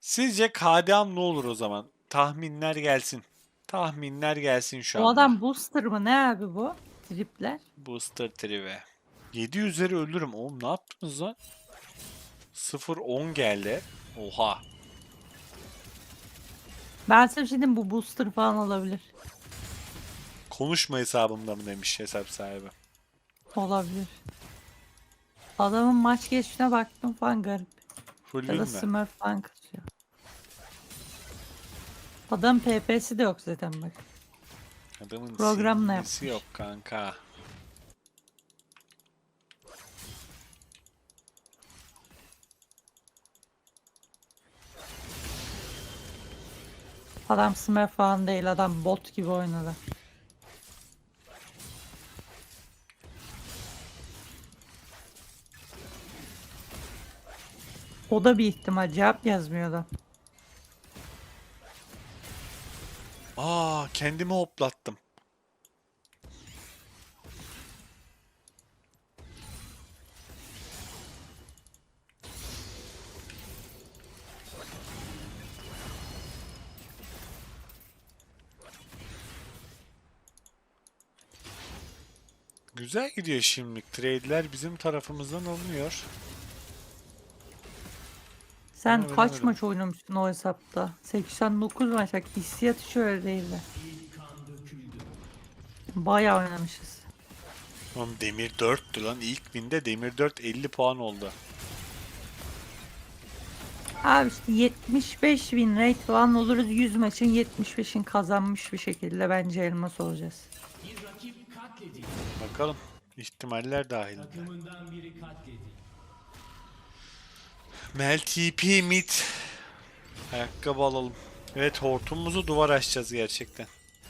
Sizce KDA'm ne olur o zaman? Tahminler gelsin. Tahminler gelsin şu O anda. adam booster mı ne abi bu? Tripler. Booster Trive. 7 üzeri ölürüm. Oğlum ne yaptınız lan? 0-10 geldi. Oha. Ben size bir şey diyeyim, bu booster falan olabilir. Konuşma hesabımda mı demiş hesap sahibi. Olabilir. Adamın maç geçişine baktım falan garip. Full Ya win da mi? smurf falan. Adam PP'si de yok zaten bak. Adamın Programla sevgilisi yapmış. yok kanka. Adam smurf falan değil adam bot gibi oynadı. O da bir ihtimal cevap yazmıyor Aa kendimi hoplattım. Güzel gidiyor şimdilik. Trade'ler bizim tarafımızdan alınıyor. Sen Öyle kaç maç oynamışsın o hesapta? 89 maç bak hissiyat hiç öyle değildi. Bayağı oynamışız. Oğlum Demir 4'tü lan. İlk winde Demir 4 50 puan oldu. Abi işte 75 win rate falan oluruz 100 maçın 75'in kazanmış bir şekilde bence elmas olacağız. Bakalım. İhtimaller dahilinde. Mel TP mid. Ayakkabı alalım. Evet hortumumuzu duvar açacağız gerçekten.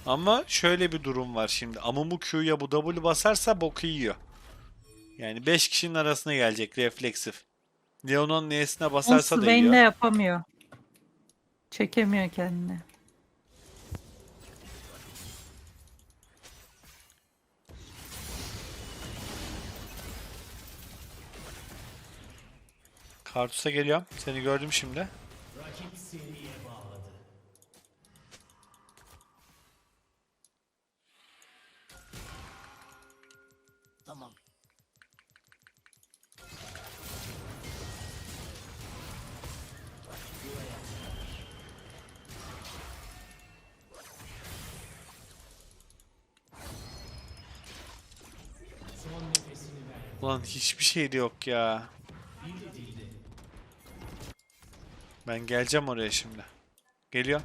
Ama şöyle bir durum var şimdi. Amumu Q'ya bu W basarsa boku yiyor. Yani 5 kişinin arasına gelecek refleksif. Leon'un N'sine Onu basarsa da Swain de yiyor. yapamıyor. Çekemiyor kendini. Kartus'a geliyorum. Seni gördüm şimdi. Ulan hiçbir şey de yok ya. Ben geleceğim oraya şimdi. Geliyor.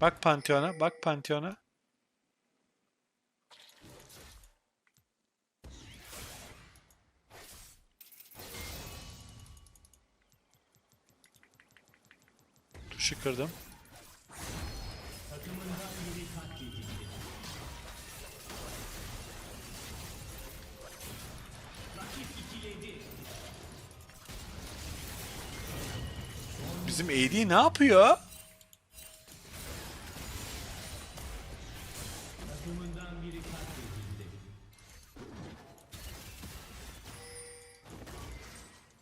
Bak Pantheon'a, bak Pantheon'a. Tuşu kırdım. Bizim AD ne yapıyor?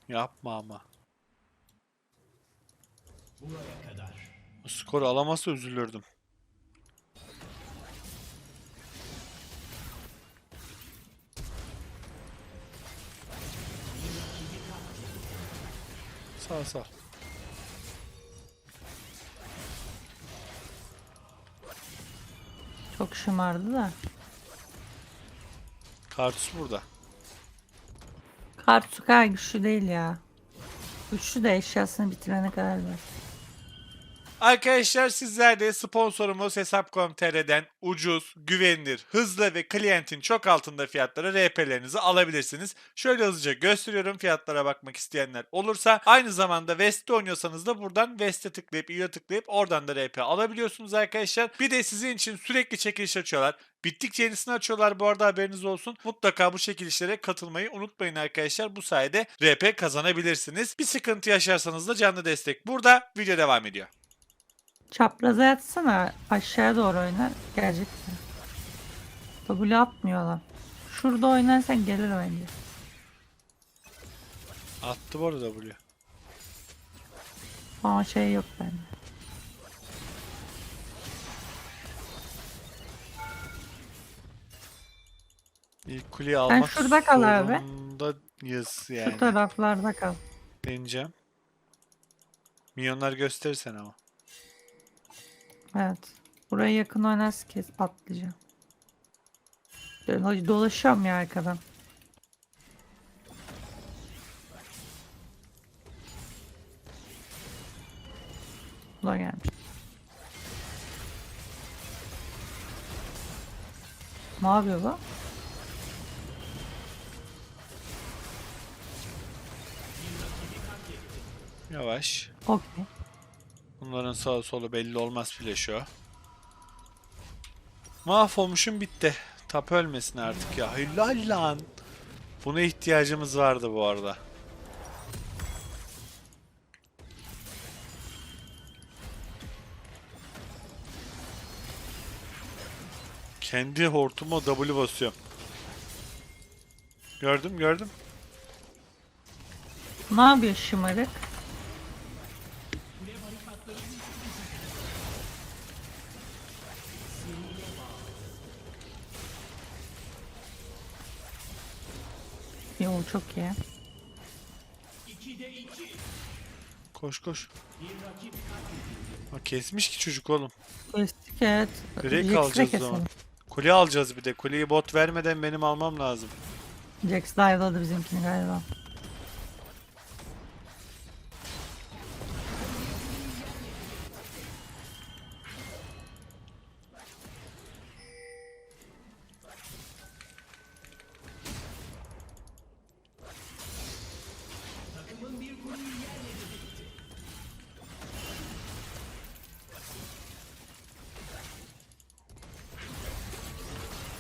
Yapma ama. Bu skoru alamazsa üzülürdüm. Sağ sağ. Çok şımardı da. Kartus burada. Kartu kadar güçlü değil ya. Güçlü de eşyasını bitirene kadar var. Arkadaşlar sizler de sponsorumuz Hesap.com.tr'den ucuz, güvenilir, hızlı ve klientin çok altında fiyatlara RP'lerinizi alabilirsiniz. Şöyle hızlıca gösteriyorum fiyatlara bakmak isteyenler olursa. Aynı zamanda West'te oynuyorsanız da buradan West'e tıklayıp üye tıklayıp oradan da RP alabiliyorsunuz arkadaşlar. Bir de sizin için sürekli çekiliş açıyorlar. Bittikçe yenisini açıyorlar bu arada haberiniz olsun. Mutlaka bu çekilişlere katılmayı unutmayın arkadaşlar. Bu sayede RP kazanabilirsiniz. Bir sıkıntı yaşarsanız da canlı destek burada. Video devam ediyor. Çapraza yatsana aşağıya doğru oynar. Gelecek. W atmıyor adam. Şurada oynarsan gelir bence. Attı bu arada W. Ama şey yok bende. İlk kuleyi almak şurada kal abi. zorundayız Şu yani. taraflarda kal. Deneyeceğim. Milyonlar gösterirsen ama. Evet. Buraya yakın oynarsa kes atlayacağım. Dolaş- Dolaşıyorum ya arkadan. Bu da gelmiş. Ne yapıyor bu? Yavaş. Okey. Bunların sağı solu belli olmaz flash o. Mahvolmuşum bitti. Tap ölmesin artık ya. Helal lan. Buna ihtiyacımız vardı bu arada. Kendi hortuma W basıyorum. Gördüm gördüm. Ne yapıyor şımarık? Yo çok iyi. Koş koş. Ha, kesmiş ki çocuk oğlum. Kestik evet. Direkt Jax'ı da alacağız o zaman. Kule alacağız bir de. Kuleyi bot vermeden benim almam lazım. Jax dive'ladı bizimkini galiba.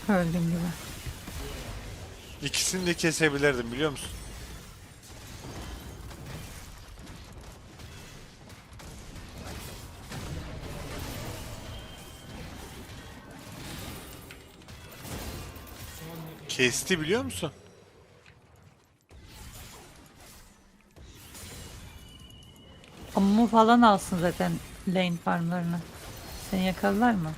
Öldüm gibi. İkisini de kesebilirdim biliyor musun? Kesti biliyor musun? Amumu falan alsın zaten lane farmlarını. Seni yakaladılar mı?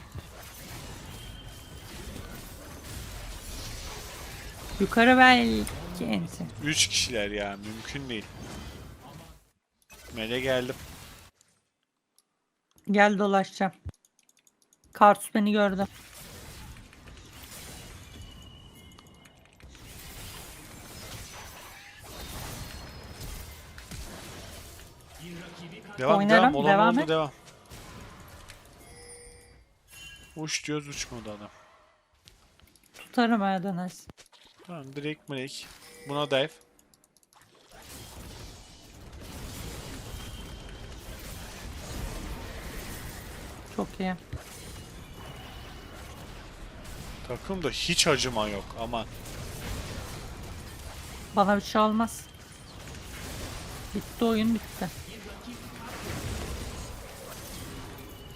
Yukarı belki ense. Üç kişiler ya mümkün değil. Mele geldim. Gel dolaşacağım. Kartus beni gördü. Devam Oynarım, devam olan devam oldu et. devam. Uç diyoruz uçmadı adam. Tutarım dönersin. Tamam direkt break. Buna dive. Çok iyi. Takımda hiç acıma yok aman. Bana bir şey olmaz. Bitti oyun bitti.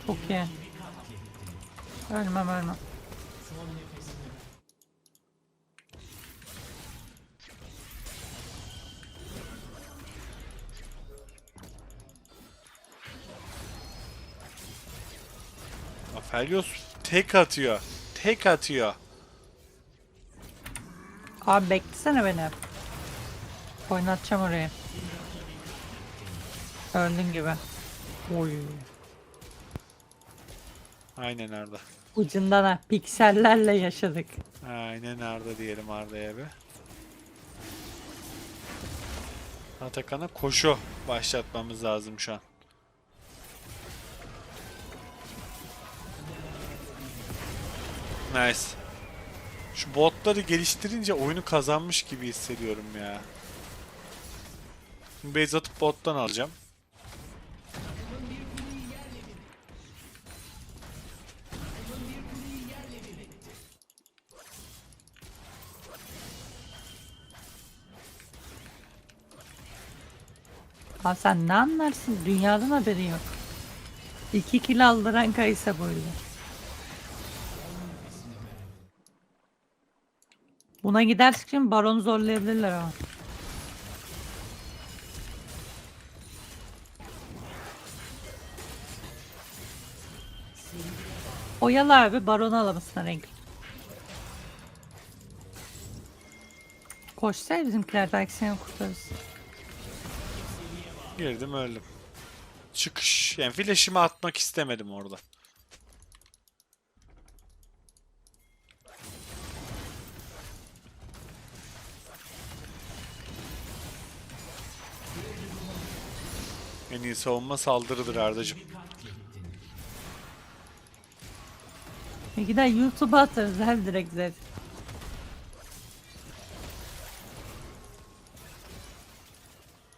Çok iyi. Ölmem ölmem. Aphelios tek atıyor. Tek atıyor. Abi beklesene beni. Oynatacağım orayı. Öldün gibi. Oy. Aynen Arda. Ucundan ha. Piksellerle yaşadık. Aynen Arda diyelim Arda'ya bir. Atakan'a koşu başlatmamız lazım şu an. Nice. Şu botları geliştirince oyunu kazanmış gibi hissediyorum ya. Şimdi base atıp bottan alacağım. Abi sen ne anlarsın? Dünyadan haberi yok. İki kill aldıran Kaysa böyle. Buna gidersek şimdi baronu zorlayabilirler ama. Oyalı abi baronu alamasına renk. Koşsa bizimkiler belki seni kurtarırız. Girdim öldüm. Çıkış. Yani flash'imi atmak istemedim orada. En iyi savunma saldırıdır Ardacığım. Bir gider YouTube'a atarız her direkt zaten.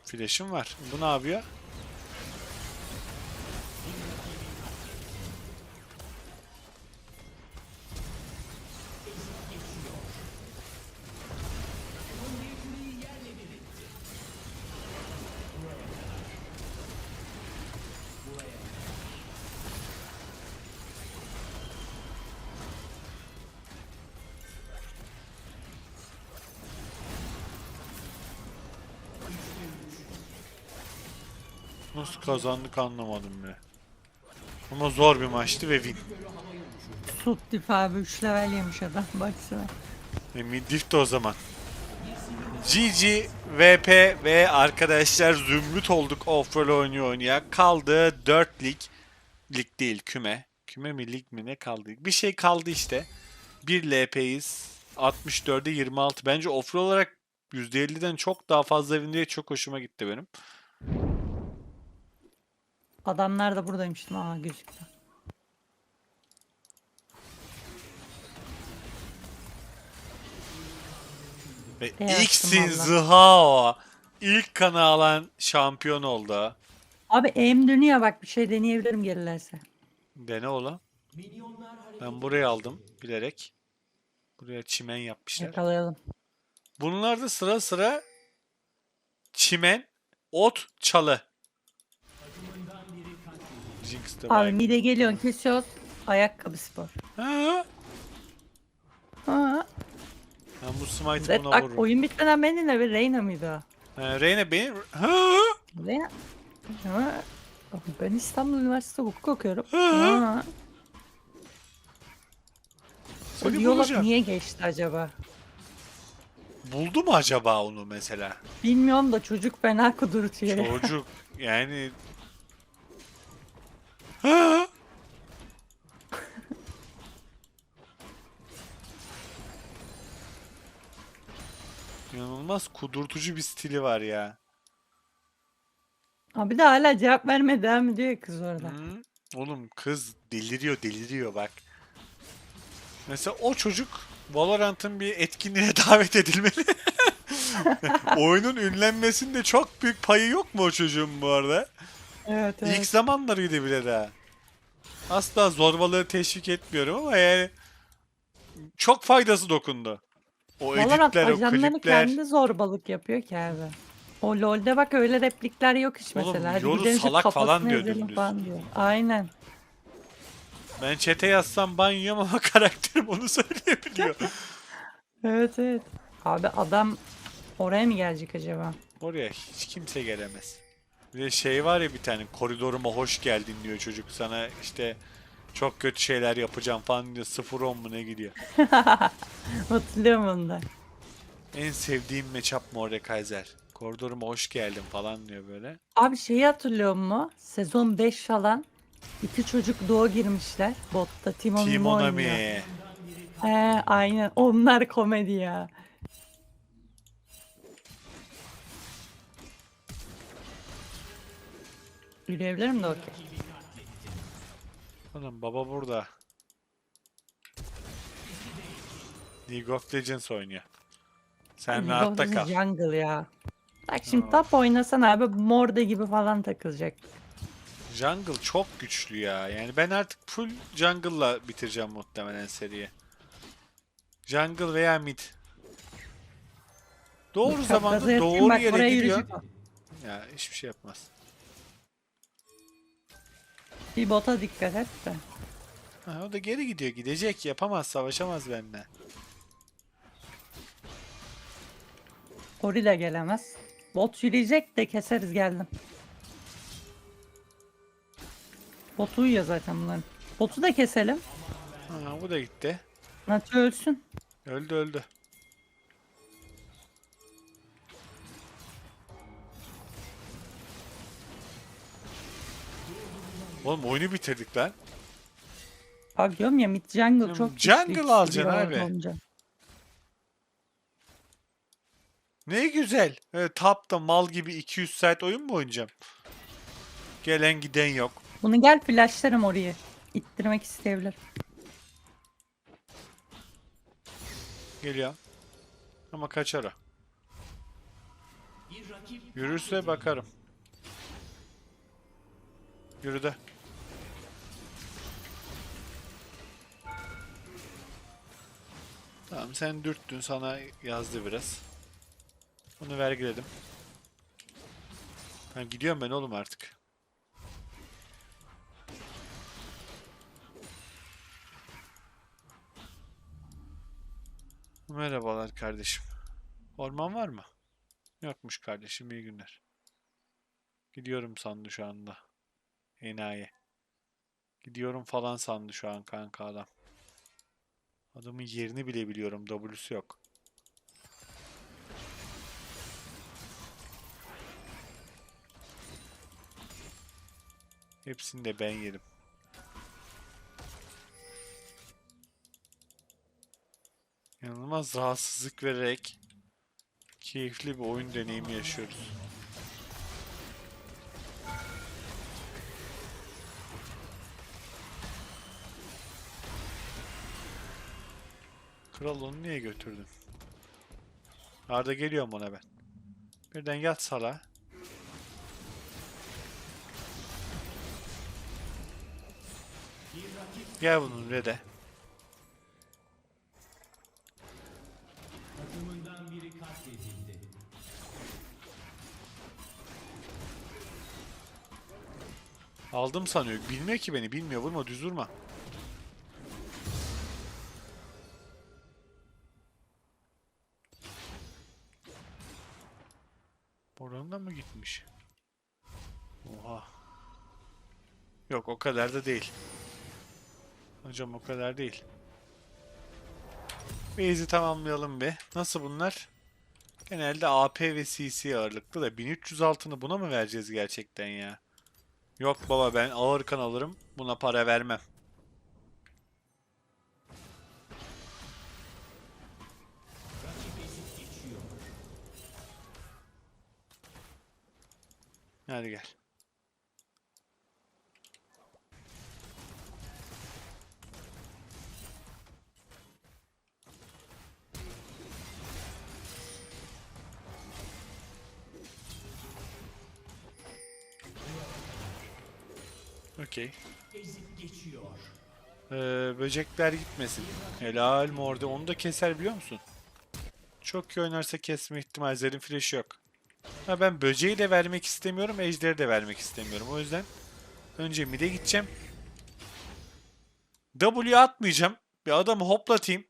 Flash'im var. Bu ne yapıyor? Nasıl kazandık anlamadım bile. Ama zor bir maçtı ve win. Sut dif abi 3 level yemiş adam baksana. E, Midif de o zaman. GG, VP ve arkadaşlar zümrüt olduk offroll oynuyor oynaya. Kaldı 4 lig. Lig değil küme. Küme mi lig mi ne kaldı? Bir şey kaldı işte. 1 LP'yiz. 64'e 26. Bence offroll olarak %50'den çok daha fazla win diye çok hoşuma gitti benim. Adamlar da buradaymış. Aa gözüktü. Ve Beyaz X'in valla. Zhao ilk kanı alan şampiyon oldu. Abi aim dönüyor bak bir şey deneyebilirim gelirlerse. Dene oğlum. Ben buraya aldım bilerek. Buraya çimen yapmışlar. Yakalayalım. Bunlarda sıra sıra çimen, ot, çalı. Jinx de Abi mide geliyorsun kesiyoruz. Ayakkabı spor. Ha, Ha. Ben bu smite'ı Zed buna bak vururum. oyun bitmeden beni ne bir Reyna mıydı o? Ha, Reyna benim... Ha, Reyna. Ha. Ben İstanbul Üniversitesi hukuk okuyorum. Hı. Ha. O seni diyalog bulacağım. niye geçti acaba? Buldu mu acaba onu mesela? Bilmiyorum da çocuk fena kudurtuyor. Çocuk yani... İnanılmaz kudurtucu bir stili var ya. Abi de hala cevap vermeye devam ediyor ya kız orada. Hı? Oğlum kız deliriyor deliriyor bak. Mesela o çocuk Valorant'ın bir etkinliğine davet edilmeli. Oyunun ünlenmesinde çok büyük payı yok mu o çocuğun bu arada? Evet evet. İlk zamanlarıydı bile daha. Asla zorbalığı teşvik etmiyorum ama yani çok faydası dokundu. O Valorant editler, o ajanları klipler. kendi zorbalık yapıyor ki abi. O LoL'de bak öyle replikler yok hiç Oğlum, mesela. Hadi Yoru gidelim şu salak falan diyor ezelim dümdüz. falan diyor. Aynen. Ben çete yazsam ban yiyorum ama karakterim onu söyleyebiliyor. Evet evet. Abi adam oraya mı gelecek acaba? Oraya hiç kimse gelemez. Bir de şey var ya bir tane koridoruma hoş geldin diyor çocuk sana işte çok kötü şeyler yapacağım falan diyor 0-10 mu ne gidiyor. Hatırlıyorum onu da. En sevdiğim matchup Mordekaiser. Koridoruma hoş geldin falan diyor böyle. Abi şeyi hatırlıyor musun? Sezon 5 falan iki çocuk doğu girmişler. Botta Timon Team Mimo oynuyor. Onami. He aynen. Onlar komedi ya. Yürüyebilirim de okey. Oğlum baba burada. League of Legends oynuyor. Sen League rahatta kal. Jungle ya. Bak şimdi top oynasan abi Morde gibi falan takılacak. Jungle çok güçlü ya. Yani ben artık full jungle'la bitireceğim muhtemelen seriyi. Jungle veya mid. Doğru zamanda doğru bak yere gidiyor. yürüyecek o. Ya hiçbir şey yapmaz. Bir bota dikkat et de. Ha, o da geri gidiyor. Gidecek. Yapamaz. Savaşamaz benimle. Ori de gelemez. Bot yürüyecek de keseriz geldim. Bot uyuyor zaten bunların. Botu da keselim. Ha, bu da gitti. Nacho ölsün. Öldü öldü. Oğlum oyunu bitirdik lan. Bak diyorum ya mid jungle çok jungle güçlü, alacaksın arada abi. olunca. Ne güzel. Evet, tapta mal gibi 200 saat oyun mu oynayacağım? Gelen giden yok. Bunu gel flashlarım orayı. İttirmek isteyebilir. Geliyor. Ama kaçar o. Yürürse bakarım. Yürüdü. Tamam sen dürttün sana yazdı biraz. Bunu vergiledim. Tamam gidiyorum ben oğlum artık. Merhabalar kardeşim. Orman var mı? Yokmuş kardeşim iyi günler. Gidiyorum sandı şu anda. Enayi. Gidiyorum falan sandı şu an kanka adam. Adamın yerini bile biliyorum. W'su yok. Hepsini de ben yedim. İnanılmaz rahatsızlık vererek keyifli bir oyun deneyimi yaşıyoruz. Kral onu niye götürdün? Arda geliyorum ona ben. Birden yat sala. Gel bunun rede. Aldım sanıyor. Bilmiyor ki beni. Bilmiyor. Vurma düz vurma. Kadar da değil. Hocam o kadar değil. Base'i tamamlayalım bir. Nasıl bunlar? Genelde AP ve CC ağırlıklı da 1300 altını buna mı vereceğiz gerçekten ya? Yok baba ben ağır kan alırım. Buna para vermem. Hadi gel. Okey. Ee, böcekler gitmesin. Helal morde. Onu da keser biliyor musun? Çok iyi oynarsa kesme ihtimali. Zed'in flash'ı yok. Ha ben böceği de vermek istemiyorum. Ejderi de vermek istemiyorum. O yüzden önce mid'e gideceğim. W atmayacağım. Bir adamı hoplatayım.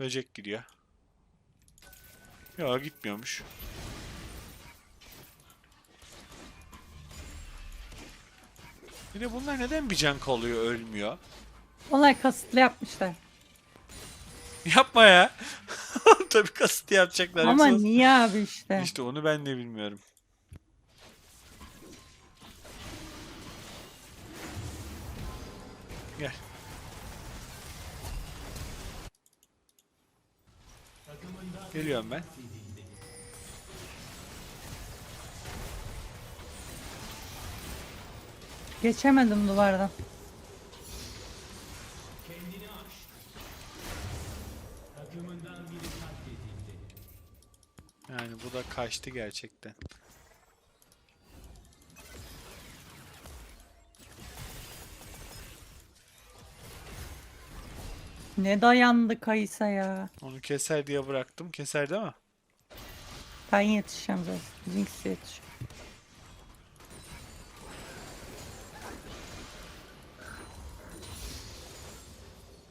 Böcek gidiyor. Ya gitmiyormuş. Bir de bunlar neden bir can kalıyor ölmüyor? Onlar kasıtlı yapmışlar. Yapma ya. Tabii kasıtlı yapacaklar. Ama yoksa- niye abi işte? İşte onu ben de bilmiyorum. Geliyorum ben. Geçemedim duvardan. Yani bu da kaçtı gerçekten. Ne dayandı Kayısa ya. Onu keser diye bıraktım. Keser değil mi? Ben yetişeceğim zaten. Jinx'e yetişeceğim.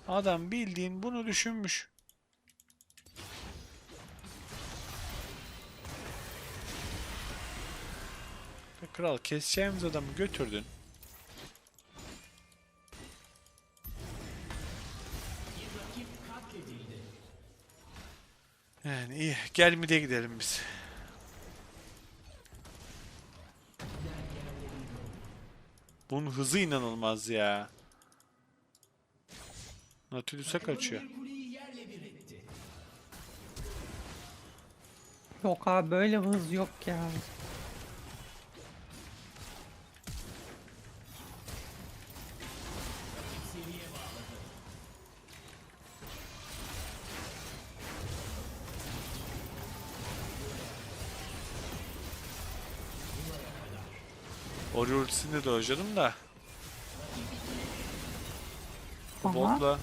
Adam bildiğin bunu düşünmüş. Kral keseceğimiz adamı götürdün. Yani iyi. Gel mid'e gidelim biz. Bunun hızı inanılmaz ya. Nautilus'a kaçıyor. Yok abi böyle hız yok ya. Ultisini de dojladım da. Bu Aha. botla.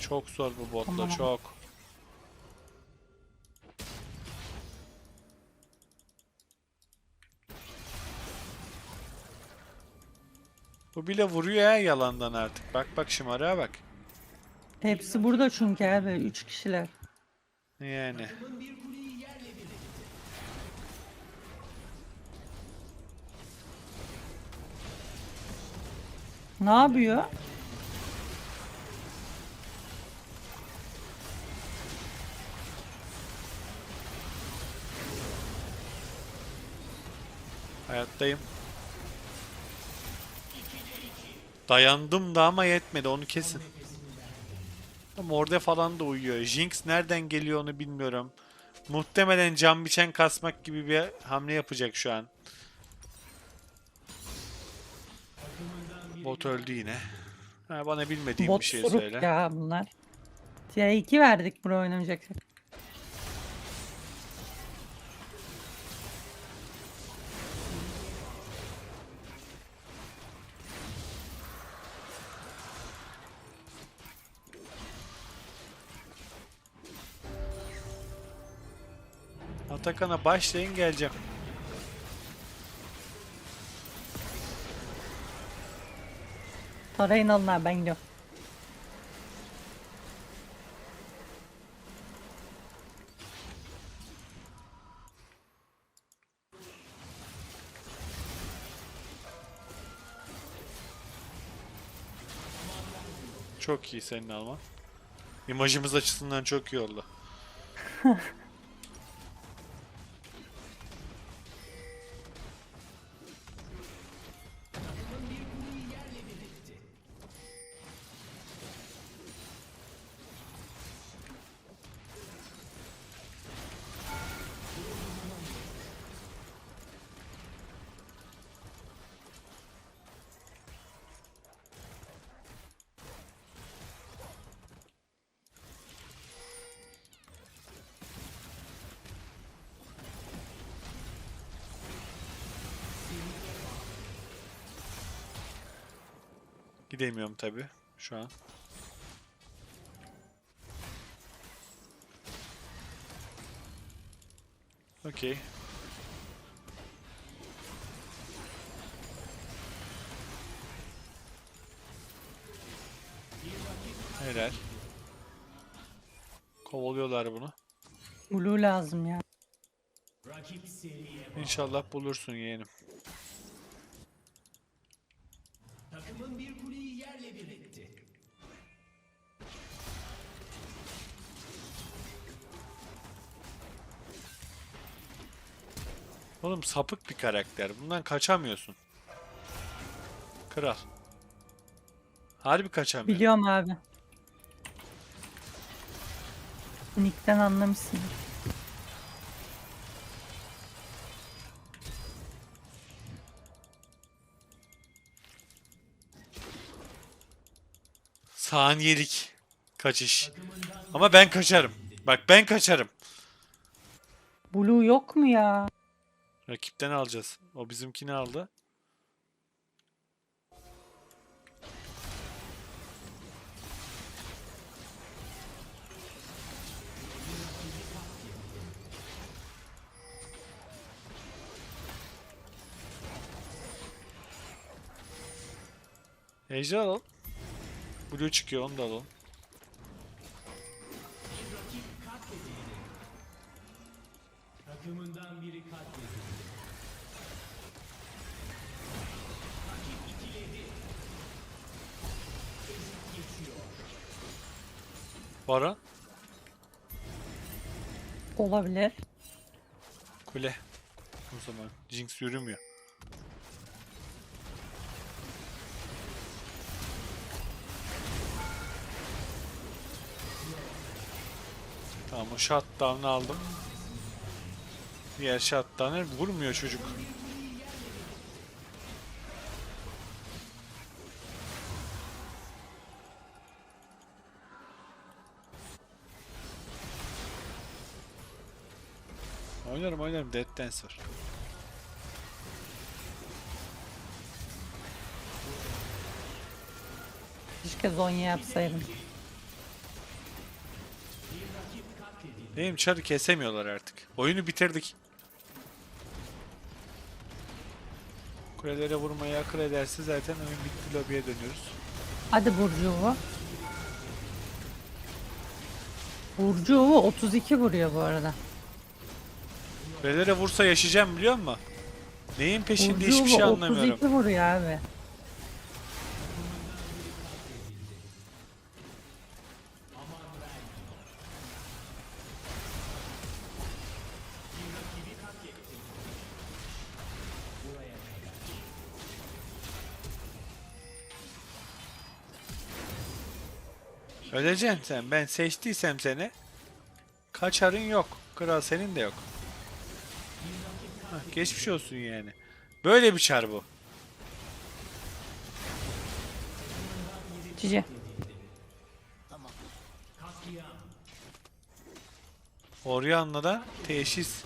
Çok zor bu botla Tamam. çok. Bu bile vuruyor ya yalandan artık. Bak bak şımarığa bak. Hepsi burada çünkü abi. Üç kişiler. Yani. Ne yapıyor? Hayattayım. Dayandım da ama yetmedi onu kesin. Morde falan da uyuyor. Jinx nereden geliyor onu bilmiyorum. Muhtemelen cam biçen kasmak gibi bir hamle yapacak şu an. Bot öldü yine. Ha, bana bilmediğim Bot bir şey söyle. ya bunlar. Tier 2 verdik buraya oynamayacaksak. Atakan'a başlayın geleceğim. Tarayın alın abi ben gidiyorum. Çok iyi senin alman. İmajımız açısından çok iyi oldu. Gidemiyorum tabi şu an. Okey. Helal. Kovalıyorlar bunu. Blue lazım ya. İnşallah bulursun yeğenim. Oğlum sapık bir karakter. Bundan kaçamıyorsun. Kral. Harbi kaçamıyor. Biliyorum abi. Nick'ten anlamışsın. Saniyelik kaçış. Ama ben kaçarım. Bak ben kaçarım. Blue yok mu ya? Rakipten alacağız. O bizimkini aldı. Ejder alalım. Blue çıkıyor onu da alalım. Baron. Olabilir. Kule. O zaman Jinx yürümüyor. Tamam o shutdown'ı aldım. Diğer shutdown'ı vurmuyor çocuk. Oynarım oynarım Dead Dance var. Keşke Zonya yapsaydım. Benim çarı kesemiyorlar artık. Oyunu bitirdik. Kulelere vurmayı akıl ederse zaten oyun bitti lobiye dönüyoruz. Hadi Burcu bu. Burcu bu 32 vuruyor bu arada. Kulelere vursa yaşayacağım biliyor musun? Neyin peşinde Burcu hiçbir şey anlamıyorum. 32 vuruyor abi. Öleceksin sen. Ben seçtiysem seni. Kaçarın yok. Kral senin de yok. Geçmiş olsun yani. Böyle bir çar bu. Cici. Orianna'da teşhis.